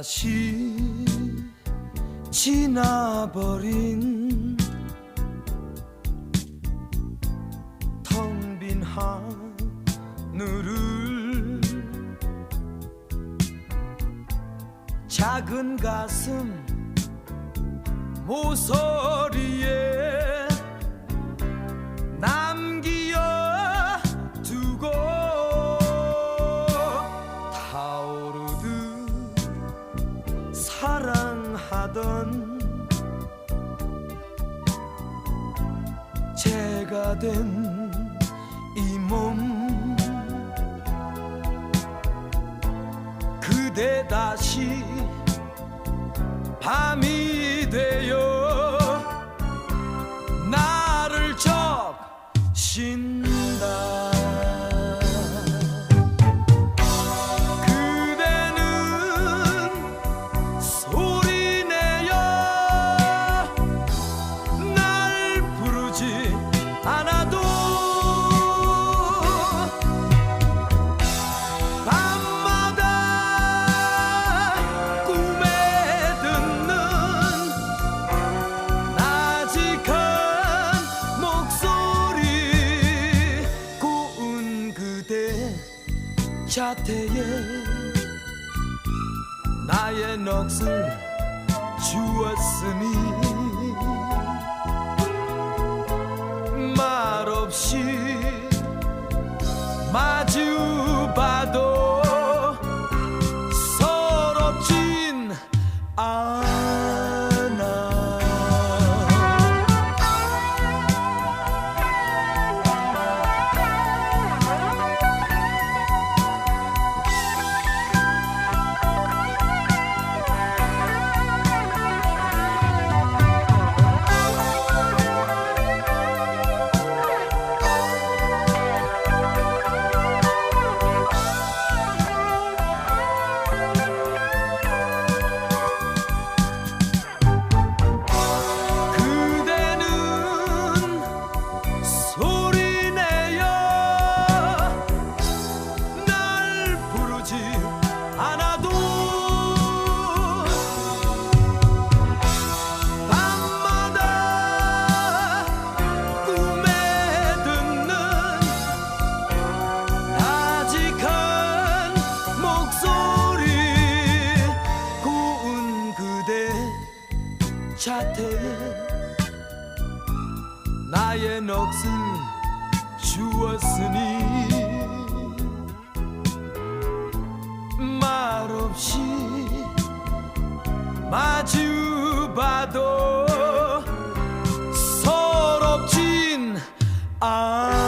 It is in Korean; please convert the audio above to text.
다시 지나버린 텅 빈 하늘을 작은 가슴 모서 하던 제가 된 이 몸 그대 다시 밤이 되어 나를 적신 자태에 나의 넋을 주었으니 자태에 나의 넋을 주었으니 말없이 마주봐도 서럽진 않아